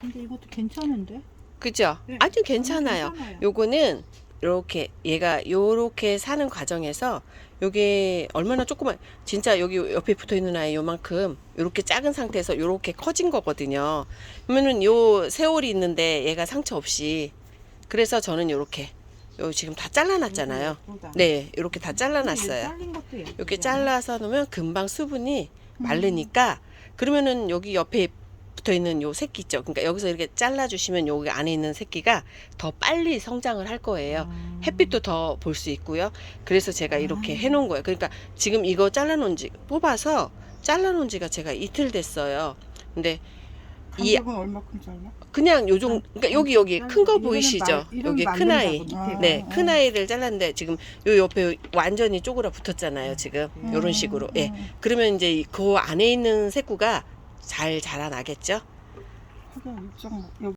근데 이것도 괜찮은데? 그죠? 네, 아주 괜찮아요. 괜찮아요. 요거는 이렇게 얘가 요렇게 사는 과정에서 요게 얼마나 조그만 진짜 여기 옆에 붙어 있는 아이 요만큼 요렇게 작은 상태에서 요렇게 커진 거거든요. 그러면은 요 세월이 있는데 얘가 상처 없이 그래서 저는 요렇게 요 지금 다 잘라놨잖아요. 예쁘다. 네, 요렇게 다 잘라놨어요. 이렇게 잘라서 놓으면 금방 수분이 음. 마르니까 그러면은 여기 옆에 붙어 있는 요 새끼 있죠. 그러니까 여기서 이렇게 잘라 주시면 여기 안에 있는 새끼가 더 빨리 성장을 할 거예요. 음. 햇빛도 더 볼 수 있고요. 그래서 제가 이렇게 아. 해 놓은 거예요. 그러니까 지금 이거 잘라 놓은 지 뽑아서 잘라 놓은 지가 제가 이틀 됐어요. 근데 이 얼마큼 잘라? 그냥 요 정도 그러니까 여기 여기 큰 거 이거는 보이시죠? 말- 여기 큰 아이. 밑에. 네, 어, 큰 어. 아이를 잘랐는데 지금 요 옆에 완전히 쪼그라 붙었잖아요, 지금. 음, 요런 식으로. 예. 음. 그러면 이제 이- 그 안에 있는 새꾸가 잘 자라나겠죠?